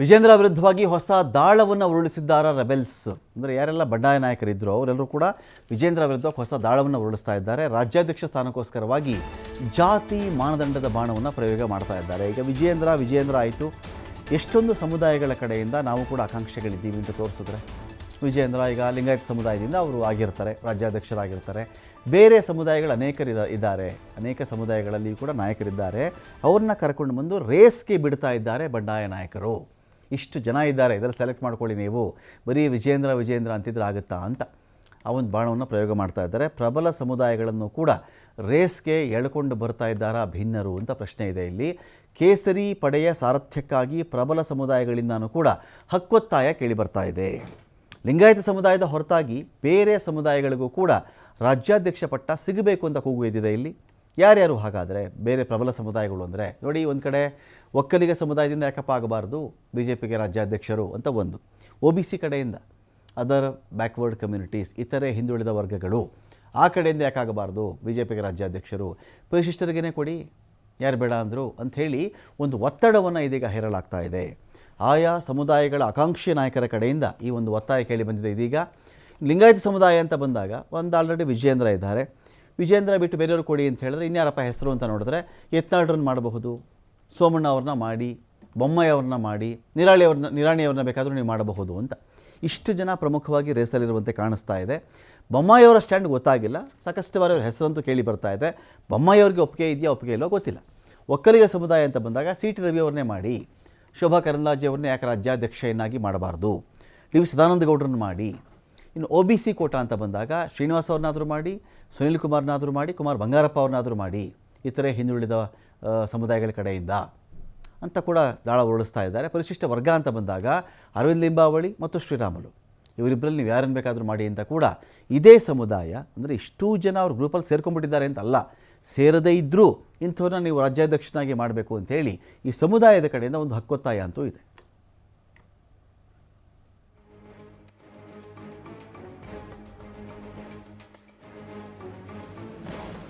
ವಿಜೇಂದ್ರ ವಿರುದ್ಧವಾಗಿ ಹೊಸ ದಾಳವನ್ನು ಉರುಳಿಸಿದ್ದಾರ ರೆಬೆಲ್ಸ್. ಅಂದರೆ ಯಾರೆಲ್ಲ ಬಂಡಾಯ ನಾಯಕರಿದ್ದರು ಅವರೆಲ್ಲರೂ ಕೂಡ ವಿಜೇಂದ್ರ ವಿರುದ್ಧ ಹೊಸ ದಾಳವನ್ನು ಉರುಳಿಸ್ತಾ ಇದ್ದಾರೆ. ರಾಜ್ಯಾಧ್ಯಕ್ಷ ಸ್ಥಾನಕ್ಕೋಸ್ಕರವಾಗಿ ಜಾತಿ ಮಾನದಂಡದ ಬಾಣವನ್ನು ಪ್ರಯೋಗ ಮಾಡ್ತಾ ಇದ್ದಾರೆ. ಈಗ ವಿಜೇಂದ್ರ ವಿಜೇಂದ್ರ ಆಯಿತು. ಎಷ್ಟೊಂದು ಸಮುದಾಯಗಳ ಕಡೆಯಿಂದ ನಾವು ಕೂಡ ಆಕಾಂಕ್ಷೆಗಳಿದ್ದೀವಿ ಅಂತ ತೋರಿಸಿದ್ರೆ. ವಿಜೇಂದ್ರ ಈಗ ಲಿಂಗಾಯತ ಸಮುದಾಯದಿಂದ ಅವರು ಆಗಿರ್ತಾರೆ, ರಾಜ್ಯಾಧ್ಯಕ್ಷರಾಗಿರ್ತಾರೆ. ಬೇರೆ ಸಮುದಾಯಗಳು ಅನೇಕರಿದ ಇದ್ದಾರೆ. ಅನೇಕ ಸಮುದಾಯಗಳಲ್ಲಿ ಕೂಡ ನಾಯಕರಿದ್ದಾರೆ. ಅವ್ರನ್ನ ಕರ್ಕೊಂಡು ಬಂದು ರೇಸ್ಗೆ ಬಿಡ್ತಾ ಇದ್ದಾರೆ ಬಂಡಾಯ ನಾಯಕರು. ಇಷ್ಟು ಜನ ಇದ್ದಾರೆ, ಇದರಲ್ಲಿ ಸೆಲೆಕ್ಟ್ ಮಾಡ್ಕೊಳ್ಳಿ ನೀವು. ಬರೀ ವಿಜೇಂದ್ರ ವಿಜೇಂದ್ರ ಅಂತಿದ್ರೆ ಆಗುತ್ತಾ ಅಂತ ಆ ಒಂದು ಬಾಣವನ್ನು ಪ್ರಯೋಗ ಮಾಡ್ತಾ ಇದ್ದಾರೆ. ಪ್ರಬಲ ಸಮುದಾಯಗಳನ್ನು ಕೂಡ ರೇಸ್ಗೆ ಎಳ್ಕೊಂಡು ಬರ್ತಾ ಇದ್ದಾರಾ ಭಿನ್ನರು ಅಂತ ಪ್ರಶ್ನೆ ಇದೆ ಇಲ್ಲಿ. ಕೇಸರಿ ಪಡೆಯ ಸಾರಥ್ಯಕ್ಕಾಗಿ ಪ್ರಬಲ ಸಮುದಾಯಗಳಿಂದನೂ ಕೂಡ ಹಕ್ಕೊತ್ತಾಯ ಕೇಳಿ ಬರ್ತಾ ಇದೆ. ಲಿಂಗಾಯತ ಸಮುದಾಯದ ಹೊರತಾಗಿ ಬೇರೆ ಸಮುದಾಯಗಳಿಗೂ ಕೂಡ ರಾಜ್ಯಾಧ್ಯಕ್ಷ ಪಟ್ಟ ಸಿಗಬೇಕು ಅಂತ ಕೂಗು ಎದ್ದಿದೆ ಇಲ್ಲಿ. ಯಾರ್ಯಾರು ಹಾಗಾದರೆ ಬೇರೆ ಪ್ರಬಲ ಸಮುದಾಯಗಳು ಅಂದರೆ, ನೋಡಿ ಒಂದು ಕಡೆ ಒಕ್ಕಲಿಗ ಸಮುದಾಯದಿಂದ ಯಾಕಪ್ಪ ಆಗಬಾರ್ದು? ಬಿ ಜೆ ಪಿಗೆ ರಾಜ್ಯಾಧ್ಯಕ್ಷರು ಅಂತ ಒಂದು. ಒ ಬಿ ಸಿ ಕಡೆಯಿಂದ ಅದರ್ ಬ್ಯಾಕ್ವರ್ಡ್ ಕಮ್ಯುನಿಟೀಸ್ ಇತರೆ ಹಿಂದುಳಿದ ವರ್ಗಗಳು, ಆ ಕಡೆಯಿಂದ ಯಾಕಾಗಬಾರ್ದು ಬಿ ಜೆ ಪಿಗೆ ರಾಜ್ಯಾಧ್ಯಕ್ಷರು. ಪರಿಶಿಷ್ಟರಿಗೇ ಕೊಡಿ, ಯಾರು ಬೇಡ ಅಂದರು ಅಂಥೇಳಿ ಒಂದು ಒತ್ತಡವನ್ನು ಇದೀಗ ಹೇರಲಾಗ್ತಾ ಇದೆ. ಆಯಾ ಸಮುದಾಯಗಳ ಆಕಾಂಕ್ಷಿ ನಾಯಕರ ಕಡೆಯಿಂದ ಈ ಒಂದು ಒತ್ತಾಯ ಕೇಳಿ ಬಂದಿದೆ ಇದೀಗ. ಲಿಂಗಾಯತ ಸಮುದಾಯ ಅಂತ ಬಂದಾಗ, ಒಂದು ಆಲ್ರೆಡಿ ವಿಜಯೇಂದ್ರ ಇದ್ದಾರೆ. ವಿಜಯೇಂದ್ರ ಬಿಟ್ಟು ಬೇರೆಯವರು ಕೊಡಿ ಅಂತ ಹೇಳಿದ್ರೆ ಇನ್ಯಾರಪ್ಪ ಹೆಸರು ಅಂತ ನೋಡಿದ್ರೆ ಎತ್ನಾಳ್ರನ್ನ ಮಾಡಬಹುದು, ಸೋಮಣ್ಣ ಅವ್ರನ್ನ ಮಾಡಿ ಬೊಮ್ಮಯ್ಯವ್ರನ್ನ ಮಾಡಿ, ನಿರಾಳಿ ಅವ್ರನ್ನ, ನಿರಾಣಿ ಅವ್ರನ್ನ ಬೇಕಾದರೂ ನೀವು ಮಾಡಬಹುದು ಅಂತ. ಇಷ್ಟು ಜನ ಪ್ರಮುಖವಾಗಿ ರೇಸಲ್ಲಿರುವಂತೆ ಕಾಣಿಸ್ತಾ ಇದೆ. ಬೊಮ್ಮಾಯಿಯವರ ಸ್ಟ್ಯಾಂಡ್ ಗೊತ್ತಾಗಿಲ್ಲ. ಸಾಕಷ್ಟು ಬಾರಿ ಅವ್ರ ಹೆಸರಂತೂ ಕೇಳಿ ಬರ್ತಾ ಇದೆ. ಬೊಮ್ಮಾಯಿಯವ್ರಿಗೆ ಒಪ್ಪಿಗೆ ಇದೆಯಾ, ಒಪ್ಪಿಗೆ ಇಲ್ಲೋ ಗೊತ್ತಿಲ್ಲ. ಒಕ್ಕಲಿಗ ಸಮುದಾಯ ಅಂತ ಬಂದಾಗ ಸಿ ಟಿ ರವಿ ಅವ್ರನ್ನೇ ಮಾಡಿ, ಶೋಭಾ ಕರಂದ್ಲಾಜೆ ಅವ್ರನ್ನೇ ಯಾಕೆ ರಾಜ್ಯಾಧ್ಯಕ್ಷೆಯನ್ನಾಗಿ ಮಾಡಬಾರ್ದು? ಡಿ ವಿ ಸದಾನಂದ ಗೌಡ್ರನ್ನ ಮಾಡಿ ಇನ್ನು ಒ ಬಿ ಸಿ ಕೋಟ ಅಂತ ಬಂದಾಗ ಶ್ರೀನಿವಾಸ್ ಅವ್ರನ್ನಾದರೂ ಮಾಡಿ, ಸುನಿಲ್ ಕುಮಾರ್ನಾದರೂ ಮಾಡಿ, ಕುಮಾರ್ ಬಂಗಾರಪ್ಪ ಅವ್ರನ್ನಾದರೂ ಮಾಡಿ ಇತರೆ ಹಿಂದುಳಿದ ಸಮುದಾಯಗಳ ಕಡೆಯಿಂದ ಅಂತ ಕೂಡ ದಾಳ ಉರುಳಿಸ್ತಾ ಇದ್ದಾರೆ. ಪರಿಶಿಷ್ಟ ವರ್ಗ ಅಂತ ಬಂದಾಗ ಅರವಿಂದ್ ಲಿಂಬಾವಳಿ ಮತ್ತು ಶ್ರೀರಾಮುಲು. ಇವರಿಬ್ಬರಲ್ಲಿ ನೀವು ಯಾರನ್ನು ಬೇಕಾದರೂ ಮಾಡಿ ಅಂತ ಕೂಡ ಇದೇ ಸಮುದಾಯ, ಅಂದರೆ ಇಷ್ಟೂ ಜನ ಅವ್ರ ಗ್ರೂಪಲ್ಲಿ ಸೇರ್ಕೊಂಡ್ಬಿಟ್ಟಿದ್ದಾರೆ ಅಂತ ಅಲ್ಲ, ಸೇರದೇ ಇದ್ದರೂ ಇಂಥವ್ರನ್ನ ನೀವು ರಾಜ್ಯಾಧ್ಯಕ್ಷನಾಗಿ ಮಾಡಬೇಕು ಅಂತೇಳಿ ಈ ಸಮುದಾಯದ ಕಡೆಯಿಂದ ಒಂದು ಹಕ್ಕೊತ್ತಾಯ ಅಂತೂ ಇದೆ.